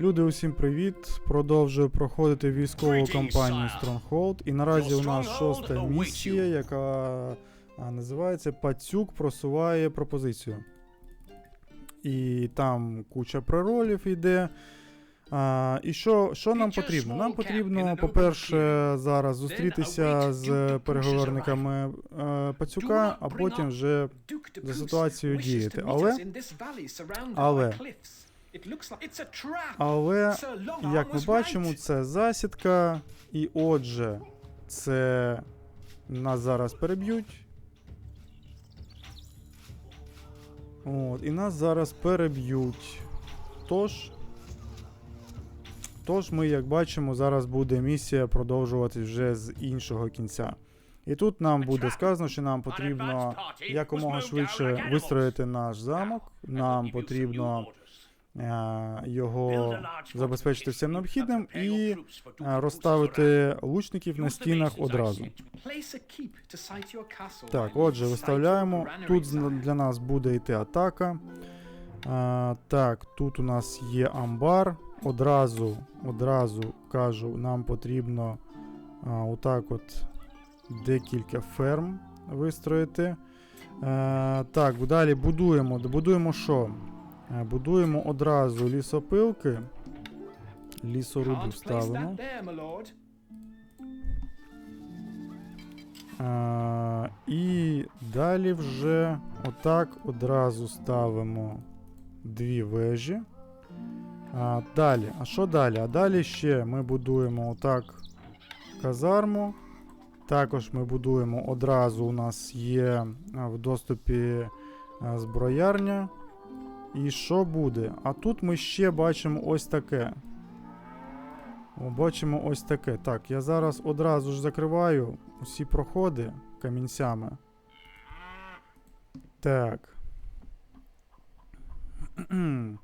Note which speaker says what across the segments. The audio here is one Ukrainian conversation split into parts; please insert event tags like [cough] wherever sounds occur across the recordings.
Speaker 1: Люди, усім привіт! Продовжую проходити військову кампанію. Stronghold. І наразі у нас шоста місія, яка називається Пацюк просуває пропозицію. І там куча преролів йде. А, і що, що нам потрібно? Нам потрібно, по-перше, зараз зустрітися з переговорниками е, Пацюка, а потім вже за ситуацією діяти. Але- але- Але, як ми бачимо, це засідка, і отже, це нас зараз переб'ють. От, і нас зараз переб'ють. Тож. Тож ми, як бачимо, зараз буде місія продовжувати вже з іншого кінця. І тут нам буде сказано, що нам потрібно якомога швидше вистроїти наш замок. Нам потрібно його забезпечити всім необхідним і е, розставити лучників на стінах одразу. Так, отже, виставляємо. Тут для нас буде йти атака. А, так, тут у нас є амбар. Одразу, одразу кажу, нам потрібно а, отак от декілька ферм вистроїти. А, так, далі будуємо. Будуємо що? Е, Будуємо одразу лісопилки.
Speaker 2: Place
Speaker 1: ставимо. А, і далі вже отак одразу ставимо дві вежі. А, далі. А що далі? А далі ще ми будуємо отак казарму. Також ми будуємо одразу. У нас є в доступі зброярня. І що буде? А тут ми ще бачимо ось таке. О, Бачимо ось таке. Так, я зараз одразу ж закриваю усі проходи камінцями. Так. [clears throat]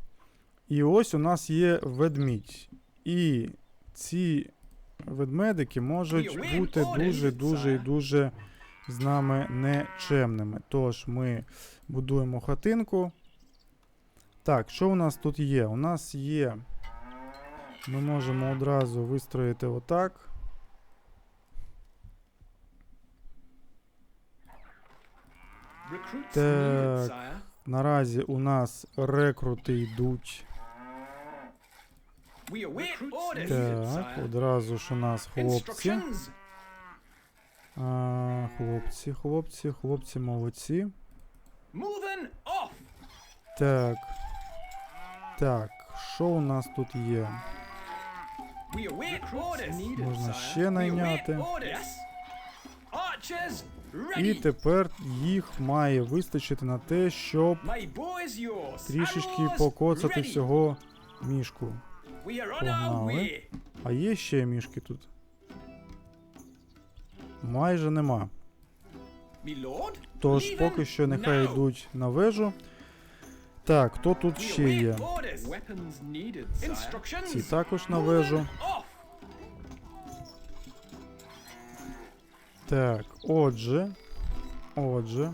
Speaker 1: І ось у нас є ведмідь. І ці ведмедики можуть бути дуже, дуже і дуже з нами нечемними. Тож ми будуємо хатинку. Так, що у нас тут є? У нас є. Ми можемо одразу вистроїти отак. Так. Наразі у нас рекрути йдуть. Так, одразу ж у нас хлопці. А, хлопці, хлопці, хлопці молодці. Так. Так, що у нас тут є? Можна ще найняти. І тепер їх має вистачити на те, щоб трішечки покоцати всього мішку. Погнали. А є ще мішки тут? Майже нема. Тож поки що нехай йдуть на вежу. Так, хто тут ще є? Ці також на вежу. Так, отже. Отже.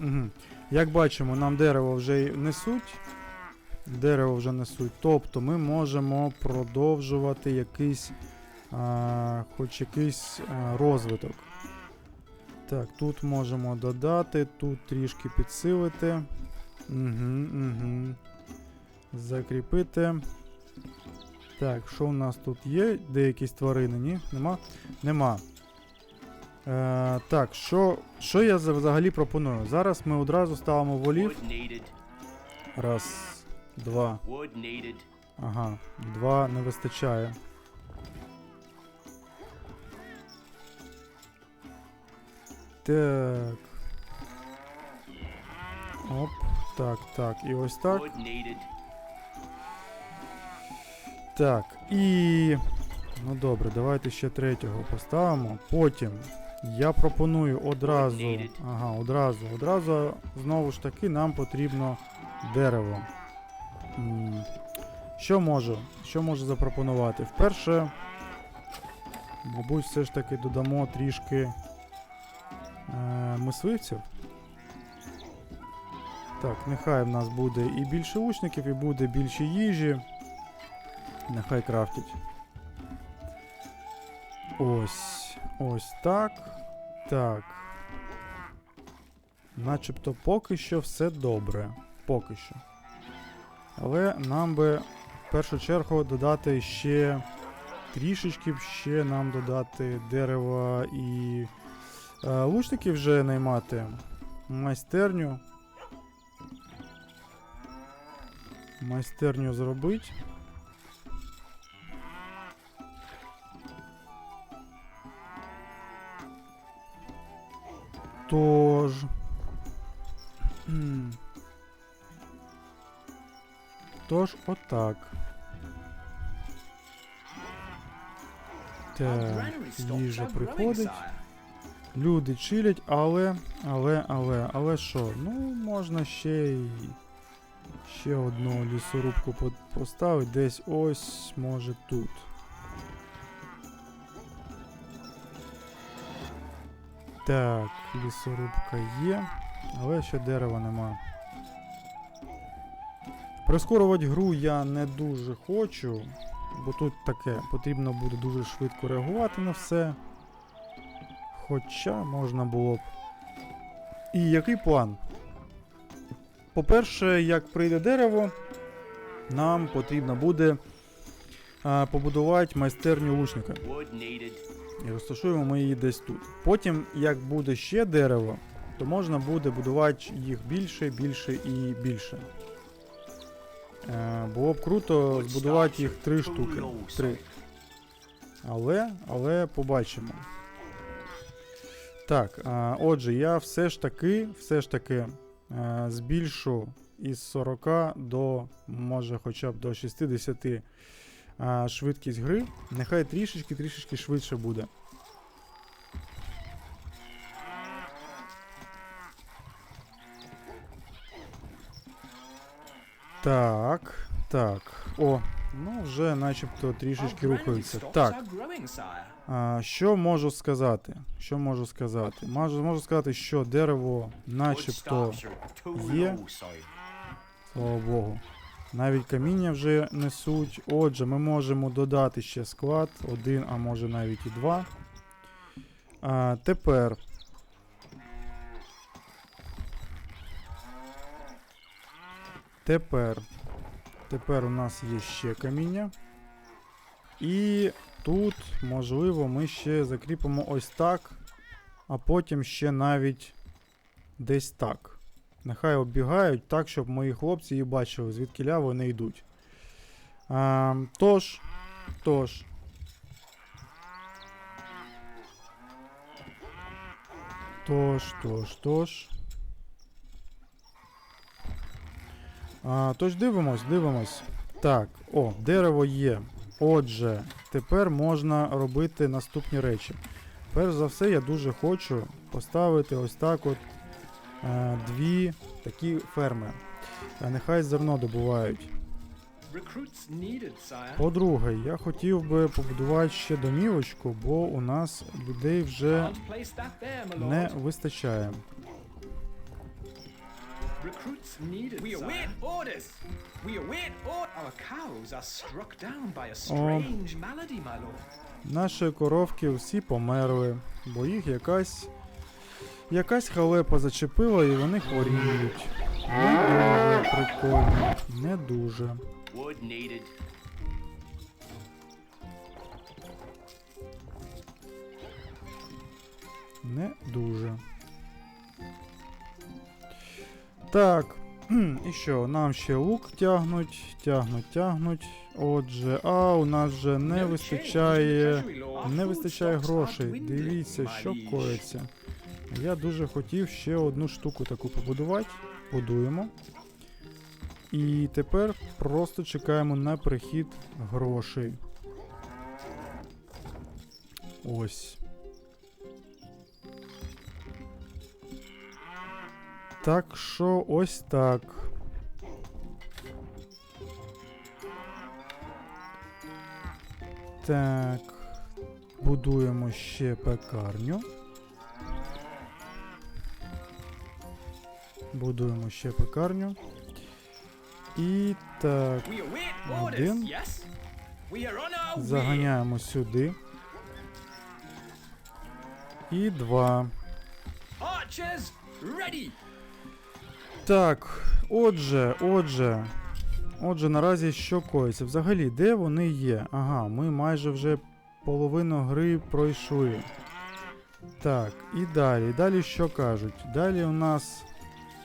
Speaker 1: Угу. Як бачимо, нам дерево вже й несуть. Дерево вже несуть. Тобто ми можемо продовжувати якийсь. А, хоч якийсь а, розвиток. Так, тут можемо додати, тут трішки підсилити. Угу, угу. Закріпити. Так, що у нас тут є? Де якісь тварини? Ні? Нема? Нема. Е, так, що, що я взагалі пропоную? Зараз ми одразу ставимо волів. Раз, два. Ага, два не вистачає. Так. Оп. Так, так. І ось так. Так, і. Ну добре, давайте ще третього поставимо. Потім я пропоную одразу. Ага, одразу. Одразу знову ж таки нам потрібно дерево. Що можу? Що можу запропонувати? Вперше, мабуть, все ж таки додамо трішки е, мисливців. Так, нехай в нас буде і більше лучників, і буде більше їжі. Нехай крафтять. Ось. Ось так. Так. Начебто поки що все добре. Поки що. Але нам би в першу чергу додати ще трішечки ще нам додати дерева і лучників вже наймати. Майстерню. Майстерню зробить. Тож. [clears throat] Тож отак. Так, їжа приходить. Люди чилять, але, але, але, але що? Ну, можна ще й ще одну лісорубку поставити десь ось, може тут. Так, лісорубка є, але ще дерева нема. Прискорювати гру я не дуже хочу, бо тут таке, потрібно буде дуже швидко реагувати на все. Хоча можна було б. І який план? По-перше, як прийде дерево, нам потрібно буде а, побудувати майстерню лучника. І розташуємо ми її десь тут. Потім, як буде ще дерево, то можна буде будувати їх більше, більше і більше. Е, було б круто збудувати їх три штуки. Три. Але, але побачимо. Так, отже, я все ж таки, все ж таки е, збільшу із 40 до, може, хоча б до 60 а, швидкість гри. Нехай трішечки, трішечки швидше буде. Так, так. О, ну вже начебто трішечки рухаються. Так. А, що можу сказати? Що можу сказати? Можу, можу сказати, що дерево начебто, є. слава Богу. Навіть каміння вже несуть. Отже, ми можемо додати ще склад, один, а може навіть і два. А, тепер. Тепер. Тепер у нас є ще каміння. І тут, можливо, ми ще закріпимо ось так, а потім ще навіть десь так. Нехай оббігають так, щоб мої хлопці і бачили, звідки вони йдуть. А, тож, тож. Тож, тож, тож. А, тож дивимось, дивимось. Так, о, дерево є. Отже, тепер можна робити наступні речі. Перш за все, я дуже хочу поставити ось так от е, дві такі ферми. Е, нехай зерно добувають. По-друге, я хотів би побудувати ще домівочку, бо у нас людей вже не вистачає.
Speaker 2: Recruits needed, We await orders. We await orders. Our cows are struck down by a strange malady, my lord.
Speaker 1: Наші коровки всі померли, бо їх якась. Якась халепа зачепила і вони хворіють. Не дуже прикольно. Не дуже.
Speaker 3: Wood needed.
Speaker 1: Не дуже. Так. І що, нам ще лук тягнуть, тягнуть, тягнуть. Отже, а у нас вже не вистачає. Не вистачає грошей. Дивіться, що коїться. Я дуже хотів ще одну штуку таку побудувати. Будуємо. І тепер просто чекаємо на прихід грошей. Ось. Так що ось так. Так. Будуємо ще пекарню. Будуємо ще пекарню. І так, Один. заганяємо сюди. І два. Так, отже, отже. Отже, наразі що коїться? Взагалі, де вони є? Ага, ми майже вже половину гри пройшли. Так, і далі. Далі що кажуть? Далі у нас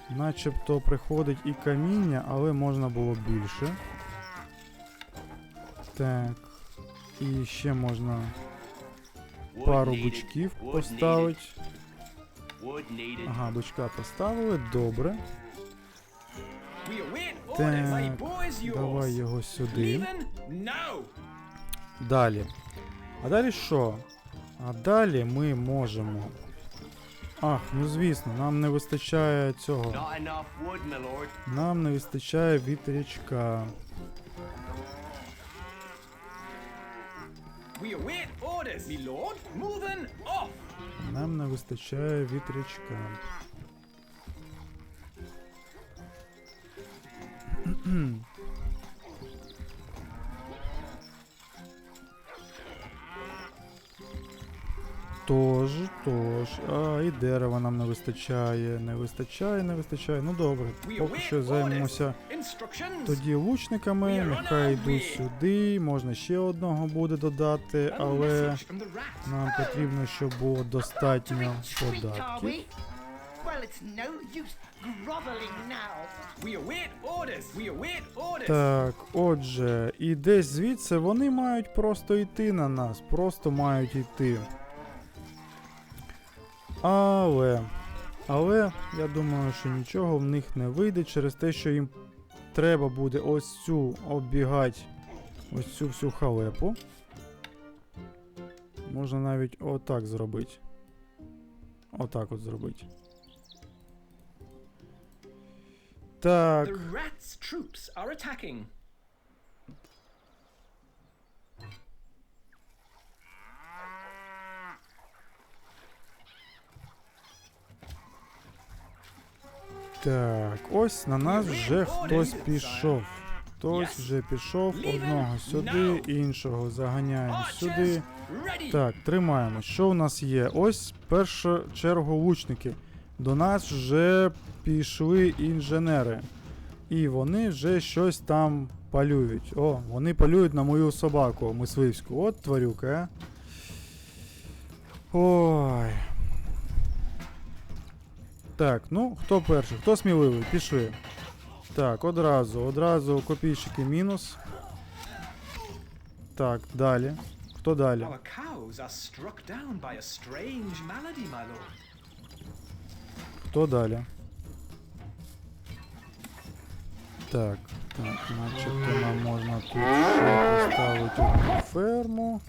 Speaker 1: начебто приходить і каміння, але можна було більше. Так. І ще можна пару бучків поставити. Ага, бучка поставили, добре. Так, давай його сюди. Далі. А далі що? А далі ми можемо. Ах, ну звісно, нам не вистачає цього. Нам не вистачає вітрячка. Нам не вистачає вітрячка. Тож, тож. А, і дерева нам не вистачає. Не вистачає, не вистачає. Ну добре, поки що займемося тоді лучниками. Нехай йдуть сюди. Можна ще одного буде додати, але нам потрібно, щоб було достатньо податків.
Speaker 4: We? Well, it's no use groveling now.
Speaker 2: We await orders. We await orders.
Speaker 1: Так, отже, і десь звідси вони мають просто йти на нас, просто мають йти. Але, але я думаю, що нічого в них не вийде через те, що їм треба буде ось цю оббігати, ось цю всю халепу. Можна навіть отак зробити. Отак от зробити. Так.
Speaker 2: The rat's troops are attacking.
Speaker 1: Так, ось на нас вже хтось пішов. Хтось вже пішов, одного сюди, іншого заганяємо сюди. Так, тримаємо. Що у нас є? Ось в першу чергу лучники. До нас вже пішли інженери. І вони вже щось там палюють. О, вони палюють на мою собаку мисливську. От тварюка. Ой. Так, ну, хто перший? Хто сміливий? Пішли. Так, одразу, одразу копійщики мінус. Так, далі. Хто далі?
Speaker 2: Our cows are struck down by a strange malady, my lord.
Speaker 1: Хто далі? Так, так, начебто нам можна тут ще поставити одну ферму.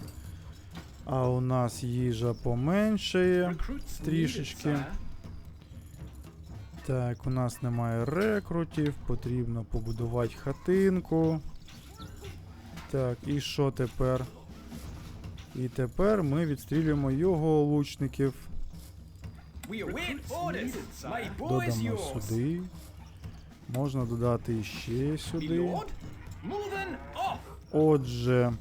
Speaker 1: А у нас їжа поменшає. Трішечки. Так, у нас немає рекрутів, потрібно побудувати хатинку. Так, і що тепер? І тепер ми відстрілюємо його лучників.
Speaker 2: We await orders. My boys,
Speaker 1: Додамо сюди. Можна додати ще сюди. Отже.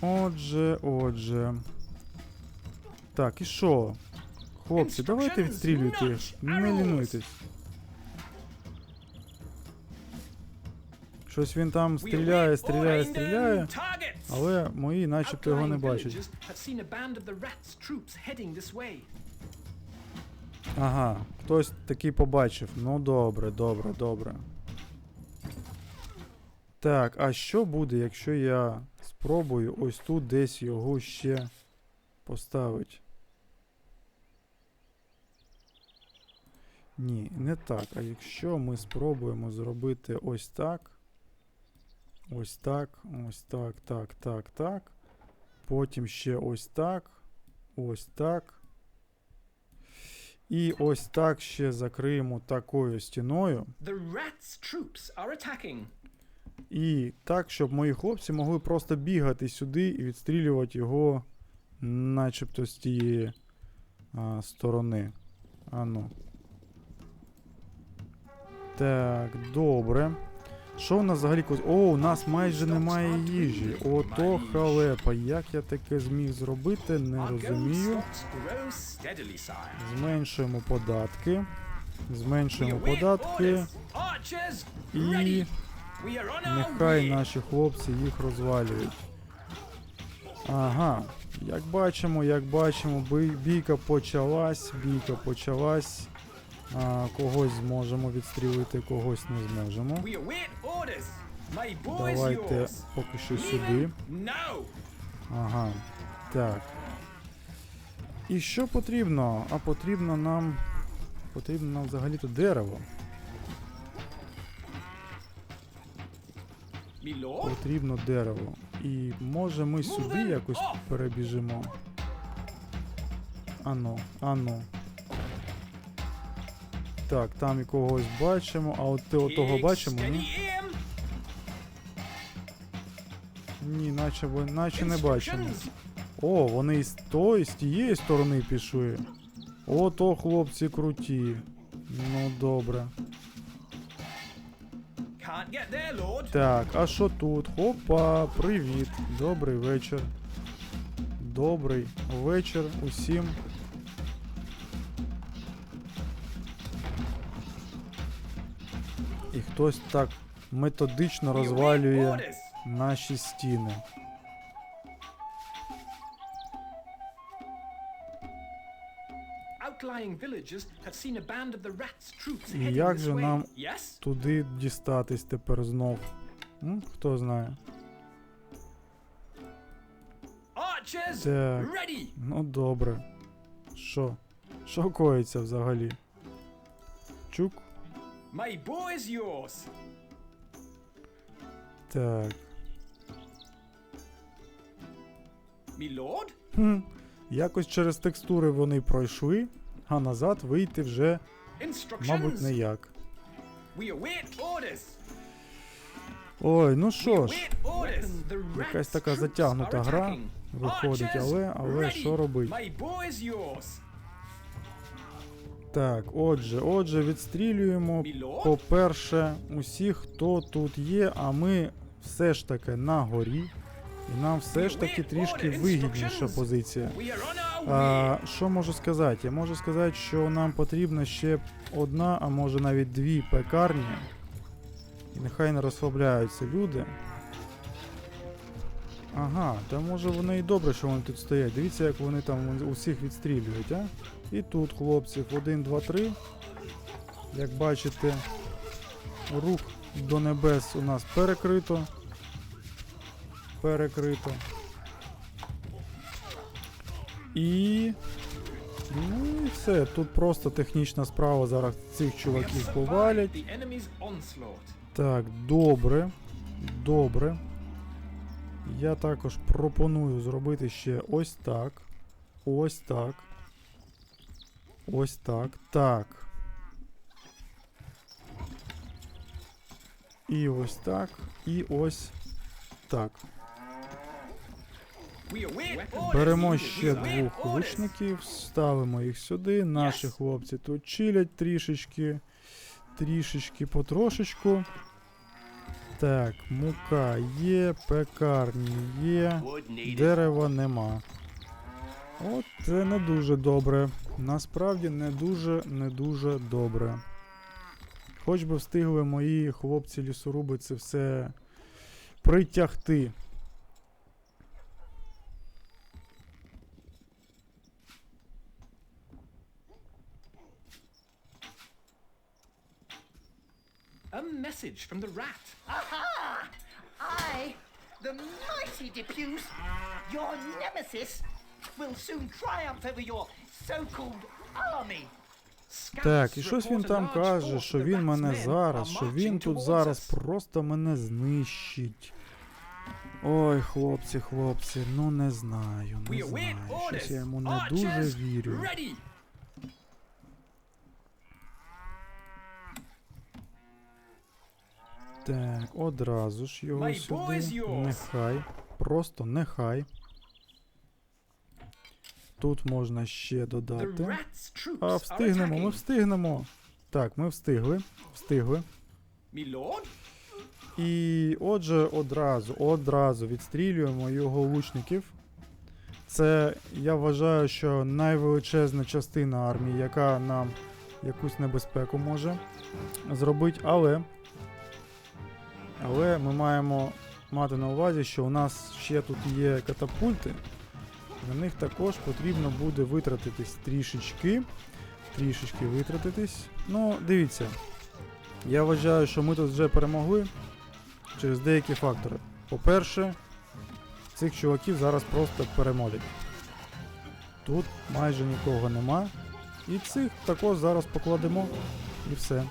Speaker 1: Отже, отже. Так, і що? Хлопці, давайте відстрілюйте. Не лінуйтесь. Щось він там стріляє, стріляє, стріляє, але мої начебто його не бачать. Ага, хтось таки побачив. Ну добре, добре, добре. Так, а що буде, якщо я спробую ось тут десь його ще поставити? Ні, не так. А якщо ми спробуємо зробити ось так. Ось так, ось так, так, так, так. Потім ще ось так. Ось так. І ось так ще закриємо такою стіною.
Speaker 2: The rat's troops are attacking.
Speaker 1: І так, щоб мої хлопці могли просто бігати сюди і відстрілювати його начебто з тієї а, сторони. Ану. Так, добре. Що у нас взагалі? О, у нас майже немає їжі. Ото халепа. Як я таке зміг зробити, не розумію. Зменшуємо податки. Зменшуємо податки. І нехай наші хлопці їх розвалюють. Ага. Як бачимо, як бачимо, бійка почалась, бійка почалась. А, когось зможемо відстрілити, когось не зможемо. Давайте поки що сюди. Ага. Так. І що потрібно? А потрібно нам. Потрібно нам взагалі-то дерево. Потрібно дерево. І може ми сюди якось перебіжимо. Ано, ано. Так, там і когось бачимо, а от ти отого
Speaker 2: Keep
Speaker 1: бачимо, ні? Ні, наче, наче не бачимо. О, вони із тої, з тієї сторони пішли. Ото хлопці круті. Ну добре.
Speaker 2: There.
Speaker 1: Так, а що тут? Хопа, привіт. Добрий вечір. Добрий вечір усім. І хтось так методично розвалює наші стіни. І як же нам туди дістатись тепер знов? М? Хто знає? Так. Ну добре. Що? Що коїться взагалі? Чук?
Speaker 2: My boys yours.
Speaker 1: Так.
Speaker 2: Lord.
Speaker 1: Хм. Якось через текстури вони пройшли, а назад вийти вже, мабуть, не як.
Speaker 2: We await orders.
Speaker 1: Ой, ну що ж, якась така затягнута гра виходить, але, але що робить? Так, отже, отже, відстрілюємо. По-перше, усіх, хто тут є, а ми все ж таки на горі. І нам все ж таки трішки вигідніша позиція. А, що можу сказати? Я можу сказати, що нам потрібна ще одна, а може навіть дві пекарні. І нехай не розслабляються люди. Ага, та може вони і добре, що вони тут стоять. Дивіться, як вони там усіх відстрілюють, а? І тут хлопців 1, 2, 3. Як бачите, рух до небес у нас перекрито. Перекрито. І. Ну і все. Тут просто технічна справа. Зараз цих чуваків повалять. Так, добре. Добре. Я також пропоную зробити ще ось так. Ось так. Ось так. Так. І ось так. І ось так. Беремо ще двох лучників, ставимо їх сюди. Наші хлопці тут чилять трішечки. Трішечки потрошечку. Так, мука є, пекарні є, дерева нема. От це не дуже добре. Насправді не дуже, не дуже добре. Хоч би встигли мої хлопці-лісоруби це все притягти.
Speaker 2: A message from the rat.
Speaker 4: Aha! I, the mighty Depuce, your nemesis, will soon triumph over your so-called army.
Speaker 1: Так, і щось він там каже, що він мене зараз, що він тут зараз просто мене знищить. Ой, хлопці, хлопці, ну не знаю, не знаю. Щось я йому не дуже вірю. Так, одразу ж його сюди. Нехай. Просто нехай. Тут можна ще додати. А встигнемо, ми встигнемо. Так, ми встигли. Встигли. І отже, одразу, одразу відстрілюємо його лучників. Це я вважаю, що найвеличезна частина армії, яка нам якусь небезпеку може зробити, але. Але ми маємо мати на увазі, що у нас ще тут є катапульти. На них також потрібно буде витратитись трішечки. Трішечки витратитись. Ну, дивіться. Я вважаю, що ми тут вже перемогли через деякі фактори. По-перше, цих чуваків зараз просто перемолять. Тут майже нікого нема. І цих також зараз покладемо. І все.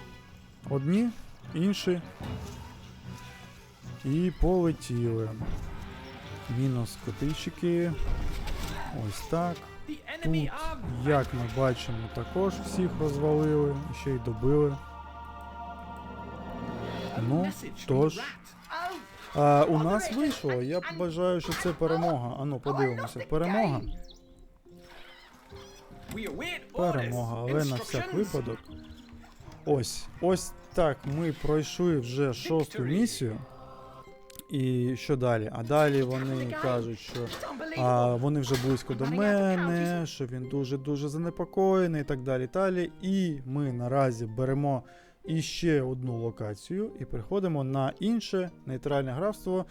Speaker 1: Одні, інші. І полетіли. Мінус котичики. Ось так. Тут, як ми бачимо, також всіх розвалили, ще й добили. Ну, тож.
Speaker 4: Oh,
Speaker 1: А, у нас вийшло. Я вважаю, що це перемога. Ану, подивимося. Перемога. Перемога, але на всяк випадок. Ось. Ось так ми пройшли вже шосту місію. І що далі? А далі вони кажуть, що а, вони вже близько до мене, що він дуже-дуже занепокоєний і так далі. далі. І ми наразі беремо іще одну локацію і переходимо на інше нейтральне графство.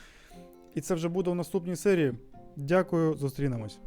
Speaker 1: І це вже буде в наступній серії. Дякую, зустрінемось.